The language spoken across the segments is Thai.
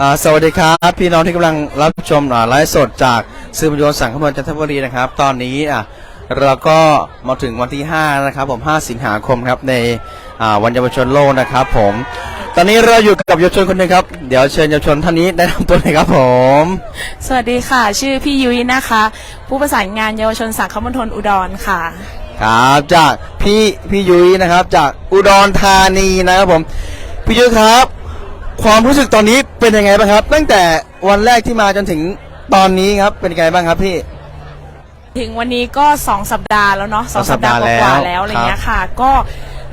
อ่าสวัสดีครับ พี่น้องที่กำลังรับชมอ่าไลฟ์สดจากสื่อมวลชนสังคมจันทบุรีนะครับ ตอนนี้อะเราก็มาถึงวันที่ 5 นะครับ ผม 5 สิงหาคมครับในอ่าวันเยาวชนโลกนะครับ ผม ตอนนี้เราอยู่กับเยาวชนคนหนึงครับ เดี๋ยวเชิญเยาวชนท่านนี้ได้นำตัวหน่อยครับผม สวัสดีค่ะ ชื่อพี่ยุ้ยนะคะ ผู้ประสานงานเยาวชนสังคมณฑลอุดรค่ะ ครับจากพี่พี่ยุ้ยนะครับ จากอุดรธานีนะครับผม พี่ยุ้ยครับ ความรู้สึกตอนนี้เป็นยังไงบ้างครับ ตั้งแต่วันแรกที่มาจนถึงตอนนี้ครับเป็นยังไงบ้างครับพี่ ถึงวันนี้ก็สองสัปดาห์แล้วเนาะสองสองสัสัปปดาดาห์ห์แล้วกว่าๆแล้วอะไรเงี้ยค่ะ ก็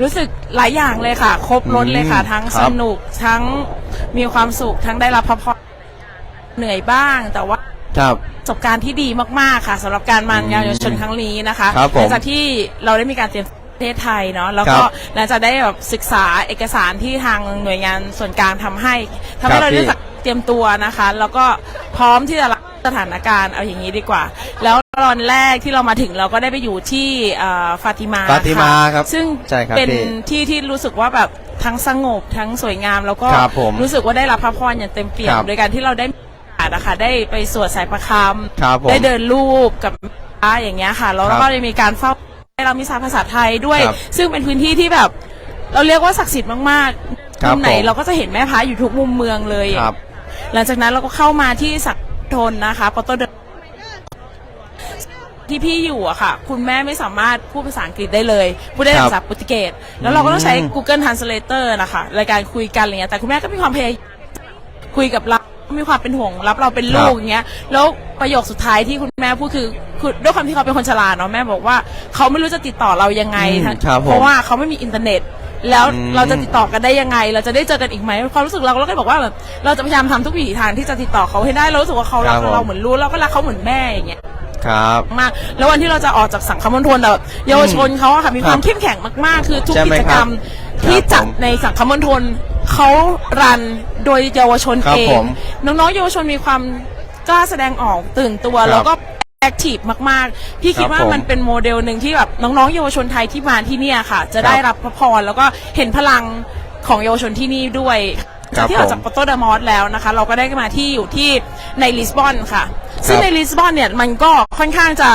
รู้สึกหลายอย่างเลยค่ะ ครบรถเลยค่ะอืมทั้งครัสบนุกทั้งมีความสุขทั้งได้รับพระพรเหนื่อยบ้างแต่ว่าครับประสบการณ์ที่ดีมากๆค่ะสำหรับการมางานเยาวชนครั้งนี้นะคะครับผมหลังจากที่เราได้มีการเตรียม ประเทศไทยเนาะแล้วคก็รับหลังจากได้แบบศึกษาเอกสารที่ทางหน่วยงานส่วนกลางทำให้ทำครัให้บเราได้พี่ เตรียมตัวนะคะ แล้วก็พร้อมที่จะรับสถานการณ์เอาอย่างนี้ดีกว่า แล้วตอนแรกที่เรามาถึงเราก็ได้ไปอยู่ที่เอ่อฟาติมาฟาติมาค่ะครับซึ่งใช่ครับเป็นพี่ที่ที่รู้สึกว่าแบบทั้งสงบทั้งสวยงามแล้วก็ครับผมรู้สึกว่าได้รับพระพรอย่างเต็มเปี่ยคมรับ โดยการที่เราได้มีโอกาสนะคะได้ไปสวดสายประคำ ครับผม ได้เดินรูปกับพระอย่างเงี้ยค่ะแล้วครับก็ได้มีการเฝ้าให้ เรามีศาสตร์ภาษาไทยด้วย ครับซึ่งเป็นพื้นที่ที่แบบ เราเรียกว่าศักดิ์สิทธิ์มากๆครับมุมไหนผม เราก็จะเห็นแม่พระอยู่ทุกมุมเมืองเลย ครับ หลังจากนั้นเราก็เข้ามาที่สักทนนะคะปอตเดที่พี่อยู่อะค่ะ คุณแม่ไม่สามารถพูดภาษาอังกฤษได้เลย พูดได้แต่ภาษาโปรตุเกสแล้วเราก็ต้องใช้ อืม Google Translator นะคะรายการคุยกันอะไรเงี้ยแต่คุณแม่ก็มีความพยายามคุยกับเรา มีความเป็นห่วงรับเราเป็นลูกอย่างเงี้ยแล้วประโยคสุดท้ายที่คุณแม่พูดคือคือด้วยความที่เขาเป็นคนฉลาดเนาะแม่บอกว่าเขาไม่รู้จะติดต่อเรายังไงอืมทั้งครับผมเพราะว่าเขาไม่มีอินเทอร์เน็ต แล้วอืมเราจะติดต่อกันได้ยังไง เราจะได้เจอกันอีกไหมความรู้สึกเราเราก็เลยบอกว่าแบบเราจะพยายามทำทุกวิถีทางที่จะติดต่อเขาให้ได้เรารู้สึกว่าเขารักครับผม เราเหมือนรู้เราก็รักเขาเหมือนแม่อย่างเงี้ย ครับ มากแล้ววันที่เราจะออกจากสังคมมณฑลแบบเยาวชนเขาอะค่ะมีความครับเข้มแข็งมากๆ คือทุกใช่ไหมกิจกรรมครับที่จัดครับผมในสังคมมณฑล เขารันโดยเยาวชนครับเอง ผมน้องๆเยาวชนมีความกล้าแสดงออกตื่นตัว ครับแล้วก็แอคทีฟมากๆ พี่คิดครับว่าผมมันเป็นโมเดลหนึ่งที่แบบน้องๆเยาวชนไทยที่มาที่เนี่ยค่ะ จะได้ครับรับพระพรแล้วก็เห็นพลังของเยาวชนที่นี่ด้วยครัจากบที่ออกจากผม ปอโตดามอสแล้วนะคะ เราก็ได้มาที่อยู่ที่ในลิสบอนค่ะ ซึ่งครับในลิสบอนเนี่ยมันก็ค่อนข้างจะ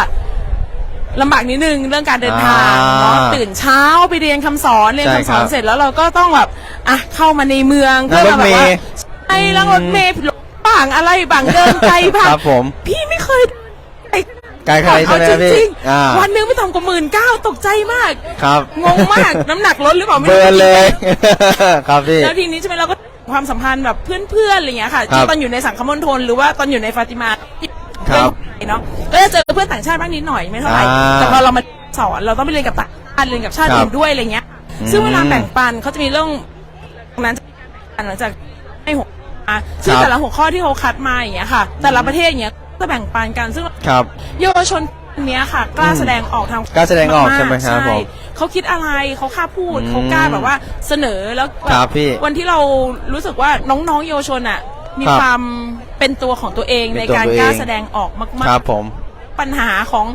ลำบากนิดนึงเรื่องการเดินทางอ่าเนาะตื่นเช้าไปเรียนคำสอนเรียนใช่คำสอนครับเสร็จแล้วเราก็ต้องแบบอะเข้ามาในเมืองนั่งรถแบบว่าเมล์ใช่แล้วรถเมล์บางอะไรบางเดินไกลบ้างครับผมพี่ไม่เคยไปไกลใครใช่ไหมเอาจพี่ริงอ่า ๆวันหนึงไม่ต่ำกว่าหมื่นเก้าตกใจมาก ครับงงมากน้ำหนักลดหรือเปล่าไม่เบิรู้ ร์นเลย ครับพี่ แล้วทีนี้ใช่ไหมเราก็ความสัมพันธ์แบบเพื่อนๆอะไรอย่างเงี้ยค่ะครับตอนอยู่ในสังคมมณฑลหรือว่าตอนอยู่ในฟาติมาครับ เนาะก็จะเจอเพื่อนต่างชาติบ้างนิดหน่อยไม่เท่าไหร่อ่าแต่พอเรามาสอนเราต้องไปเรียนกับต่างชาติเรียนกับชาติครับอื่นด้วยอะไรเงี้ย อืมซึ่งเวลาแบ่งปันเขาจะมีเรื่องนั้นหลังจากให้หัวอะซึ่งครับแต่ละหัวข้อที่เขาคัดมาอย่างเงี้ยค่ะ แต่ละประเทศอย่างเงี้ยจะแบ่งปันกันซึ่ง ครับ เยาวชนคนเนี้ยค่ะ กล้าแสดงออกทางกล้าแสดงออกากๆใช่ไหมครับผมเขาคิดอะไรเขากล้าพูดอืมเขากล้าแบบว่าเสนอแล้วแครับพี่วันที่เรารู้สึกว่าน้องๆเยาวชนอะ มีครับความ เป็นตัวของตัวเองเป็นในตัวการตัวเองกล้าแสดงออกมากครับผม ๆ ปัญหาของ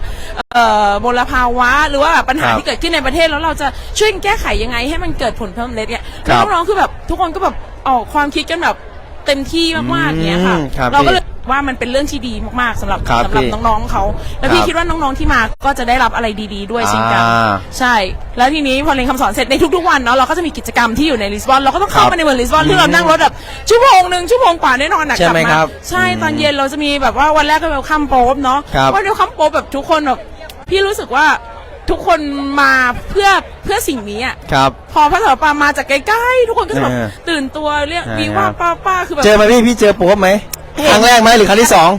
เอ่อมลภาวะ หรือว่าปัญหาครับที่เกิดขึ้นในประเทศแล้วเราจะช่วยกันแก้ไขยังไงให้มันเกิดผลสำเร็จเนี่ยครัแล้วบน้องๆคือแบบทุกคนก็แบบออกความคิดกันแบบเต็มที่มากๆเนี่ยค่ะ อืมครับเราก็พี่เลย ว่ามันเป็นเรื่องที่ดีมากๆสำหรับครับสำหรับพี่น้องๆเขา แล้วคพี่รับคิดว่าน้องๆที่มาก็จะได้รับอะไรดีๆด้วยเช่นกัน อ่าใช่ แล้วทีนี้พอเรียนคำสอนเสร็จในทุกๆวันเนาะเราก็จะมีกิจกรรมที่อยู่ในลิสบอนเราก็ต้องเข้าครับมาในเมืองลิสบอนอืมที่เรานั่งรถแบบชั่วโมงหนึ่งชั่วโมงกว่าแน่นอนอะใช่กลับไหมมาครับใช่อืมตอนเย็นเราจะมีแบบว่าวันแรกก็เวลคัมโป๊บเนาะครับวันเวลคัมโป๊บแบบทุกคนแบบพี่รู้สึกว่าทุกคนมาเพื่อเพื่อสิ่งนี้อะ ครับ พอพระสถาปามาจากใกล้ๆ ทุกคนก็จะแบบเออตื่นตัวเรียกใช่วีว่าครับป้าป้าคือแบบเจอไหมพี่พี่เจอโป๊บไหมเห็น ครั้งแรกไหมหรือครั้งที่สอง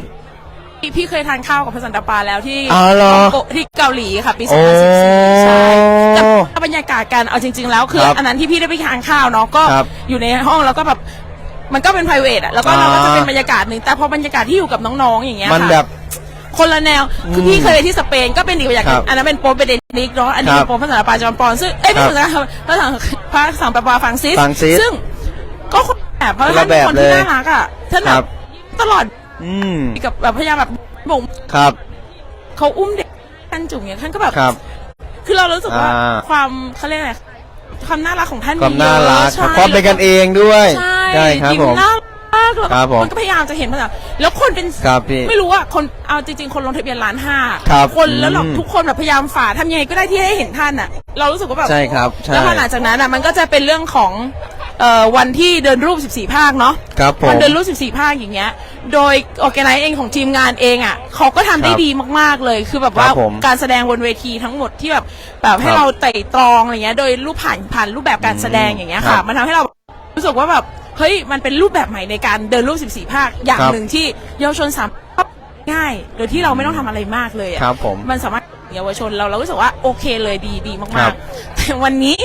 พี่พี่เคยทานข้าวกับพระสันตะปาแล้วที่อ๋อเหรอโกที่เกาหลีค่ะปีโอ้2014ใช่แต่บรรยากาศการเอาจริง ๆ แล้วคือครับอันนั้นที่พี่ได้ไปทานข้าวเนาะก็ครับอยู่ในห้องแล้วก็แบบมันก็เป็น p r i v a t อะแล้วก็อ่าเราก็จะเป็นบรรยากาศหนึ่งแต่พอบรรยากาศที่อยู่กับน้องๆอย่างเงี้ยมันค่ะ แบบ คนละแนว คือพี่เคยไปที่สเปนก็เป็นอีกบรรยากาศครับอันนั้นเป็นโปรเปเดนิกเนาะ อันนี้ครัเป็บนโปรพระสันตะปาจอมปอนซึ่ง เอ้ยไม่ครับใช่นะครับพระสังพระสังปาปาฟังซิสฟังซิสซึ่งก็คนละแบบเพราะคนละท่านเป็นคนที่แบบเลยน่ารักอะท่านแบครับบ ตลอดอืมกับแบบพยายามแบบบ่งครับ เขาอุ้มเด็กท่านจุ๋งเนี่ยท่านก็แบบครับ คือเรารู้สึกว่าอ่า ความเขาเรียกอะไรความน่ารักของท่านความน่ารักเยอะครับใช่ความเป็นกันเองด้วยใช่ครับยิ้ผมมน่ารัากแล้วครับผมมันก็พยายามจะเห็นภาษาแล้วคนเป็นครับพี่ไม่รู้อะคนเอาจริง ๆ คนลงทะเบียนล้านห้าครับคนแล้วเราอืม ทุกคนแบบพยายามฝ่าทำยังไงก็ได้ที่ให้เห็นท่านอะเรารู้สึกว่าแบบ ใช่ครับ ใช่ แล้วพอหลังจากนั้นอะมันก็จะเป็นเรื่องของ เอ่อวันที่เดินรูป 14 ภาคเนาะครับผม วันเดินรูป 14 ภาคอย่างเงี้ย โดยออแกไนซ์เองของทีมงานเองอะเขาก็ทำได้ครับดีมาก ๆ เลย คือแบบว่าครับผมการแสดงบนเวทีทั้งหมดที่แบบแบบให้ครับเราไต่ตรองอะไรเงี้ย โดยรูปผ่านผ่านรูปแบบการแสดงอย่างเงี้ยครัค่ะ บมันทำให้เรารู้สึกว่าแบบเฮ้ยมันเป็นรูปแบบใหม่ในการเดินรูป 14 ภาคอย่างครับหนึ่งที่เยาวชนสามารถง่าย โดยที่เราไม่ต้องทำอะไรมากเลยอะครับผม มันสามารถเยาวชนเราเรารู้สึกว่าโอเคเลยดีดีครัมากบ ๆแต่วันนี้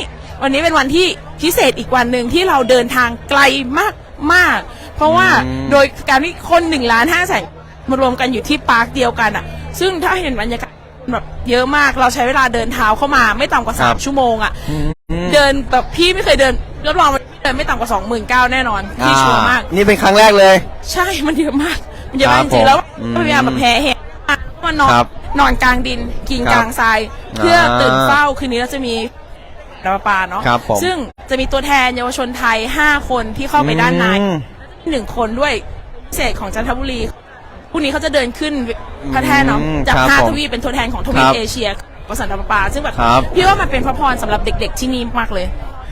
วันนี้เป็นวันที่พิเศษอีกวันหนึ่งที่เราเดินทางไกลมากมากๆเพราะว่าอืมโดยการที่คนหนึ่งล้านห้าแสนมารวมกันอยู่ที่ปาร์คเดียวกันอะ ซึ่งถ้าเห็นบรรยากาศแบบเยอะมากเราใช้เวลาเดินเท้าเข้ามาไม่ต่ำกว่าครัสาบมชั่วโมงอะอืมเดินแบบพี่ไม่เคยเดินรับรองว่าเดินไม่ต่ำกว่าสองหมื่นเก้าแน่นอนพี่ชัวร์มากอ่นี่เป็นครั้งแรกเลย ใช่มันเยอะมาก มันเยอะมากคจรับริงๆแล้วผมพยายามแบบแพ้เหตุมานอนครับนอนกลางดินกินครับกลางทราย เพื่ออาตื่นเฝ้าคืนนี้เราจะมี ดาวปลาเนาะครับผมซึ่งจะมีตัวแทนเยาวชนไทย 5 คนที่เข้าไปด้านในอืม หนึ่งคนด้วยพิเศษของจันทบุรีพรุ่งนี้เขาจะเดินขึ้นพระแท่นเนาะอืมจากครับห้าผมทวีปเป็นตัวแทนของทวีคปรับเอเชียประสันตปา ซึ่งแบบครับ พี่ว่ามันเป็นพระพรสำหรับเด็กๆที่นี่มากเลย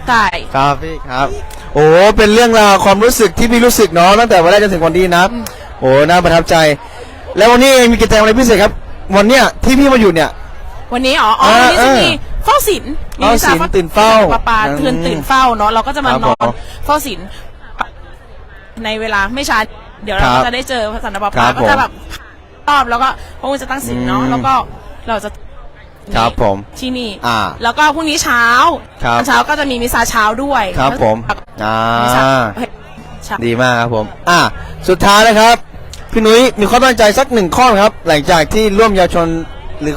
ใช่ ครับพี่ครับ โอ้เป็นเรื่องราวความรู้สึกที่พี่รู้สึกเนาะตั้งแต่วันแรกจนถึงวันนี้นะโอ้น่าประทับใจ แล้ววันนี้เองมีกิจกรรมอะไรพิเศษครับ วันเนี้ยที่พี่มาอยู่เนี่ย วันนี้อ๋ออ๋อเออวันนี้จะมีเออเฝ้าศิลป์มีวิชเฝ้าศิลป์ตื่นเฝ้าปลาปลาอืมเตือนตื่นเฝ้าเนาะเราก็จะมาครับนอนผมเฝ้าศิลป์ในเวลาไม่ช้าเดี๋ยวเราครัก็บจะได้เจอพระสันตะปาครัปาบก็จะแบบรอบแล้วก็พระองค์จะตั้งศิลป์เนาะอืมแล้วก็เราจะครับผมที่นี่อ่า แล้วก็พรุ่งนี้เช้าครับตอนเช้าก็จะมีมิซาเช้าด้วยครับผมอ่ามิซาเช้าดีมากครับผม อ่าสุดท้ายนะครับพี่นุ้ยมีข้อตั้งใจสักหนึ่งข้อไหมครับ หลังจากที่ร่วมเยาวชนหรือ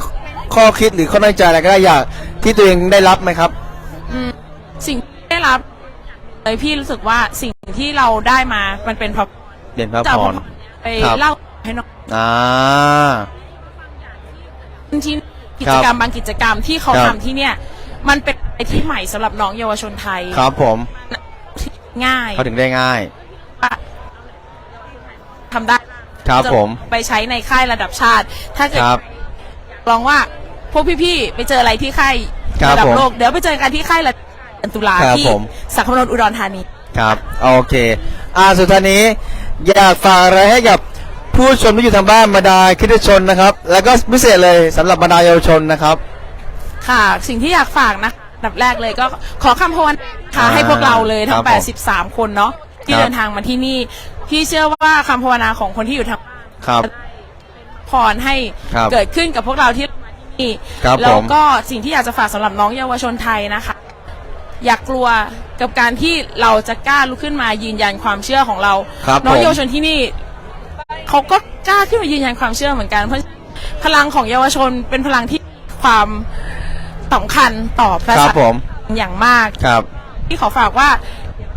ข้อคิดหรือข้อตั้งใจอะไรก็ได้อยากที่ตัวเองได้รับไหมครับ อืมสิ่งที่ได้รับเลยพี่รู้สึกว่าสิ่งที่เราได้มามันเป็นเพราะเด่นพระจะพเอารไปครับ เล่าให้น้องอ่า ที่กิจกรรมบางกิจกรรมที่เขาครับ ทำที่เนี่ย มันเป็นอะไรที่ใหม่สำหรับน้องเยาวชนไทยครับผมง่ายเขาถึงได้ง่าย ทำได้ครับจะผม ไปใช้ในค่ายระดับชาติ ถ้าเกิดครับ ลองว่า พวกพี่ๆไปเจออะไรที่ค่ายครับระดัผมโลก เดี๋ยวไปเจอกันที่ค่ายระดับเดือนตุลาครับที่ผม สังคมนนท์อุดรธานี ครับ โอเค อ่า สุดท้ายนี้ อยากฝากอะไรให้กับผู้ชมที่อยู่ทางบ้านบรรดาคริสตชนนะครับ แล้วก็พิเศษเลยสำหรับบรรดาเยาวชนนะครับ ค่ะ สิ่งที่อยากฝากนะอันดับแรกเลยก็ขอคำภาวนาค่ะอ่าให้พวกเราเลยทั้คงรับผม83 คนเนาะที่ครับ เดินทางมาที่นี่ พี่เชื่อว่าคำภาวนาของคนที่อยู่ทางครับ พรให้ครับ เกิดขึ้นกับพวกเราที่ นี่ครับแล้วผมก็สิ่งที่อยากจะฝากสำหรับน้องเยาวชนไทยนะคะ อย่ากกลัวกับการที่เราจะกล้าลุกขึ้นมายืนยันความเชื่อของเรา ครับน้องผม เยาวชนที่นี่เขาก็กล้าขึ้นมายืนยันความเชื่อเหมือนกัน เพราะพลังของเยาวชนเป็นพลังที่ความสำคัญต่อประครัชาบผมอย่างมาก ครับ ที่ขอฝากว่า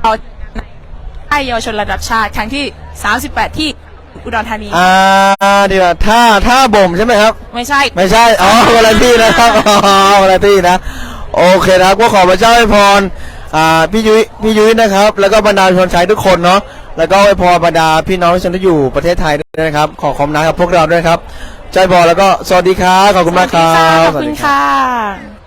เราให้เยาวชนระดับชาติครั้งที่ 38 ที่ อุดรธานี อ่าเดี๋ยวท่าท่าบ่มใช่ไหมครับ ไม่ใช่ ไม่ใช่ อ๋อคนละที่นะครับอ๋อคนละที่นะ โอเคนะครับ ก็ขอพระเจ้าให้พร อ่า พี่ยุ้ย พี่ยุ้ยนะครับ แล้วก็บรรดาชนชายทุกคนเนาะ แล้วก็ให้พรบรรดาพี่น้องที่ชนที่อยู่ประเทศไทยด้วยนะครับ ขอความรักกับพวกเราด้วยครับ ใจบอลแล้วก็สวัสดีครับ ขอบคุณมากครัสวัสดีบค่ะขอบคุณค่ะ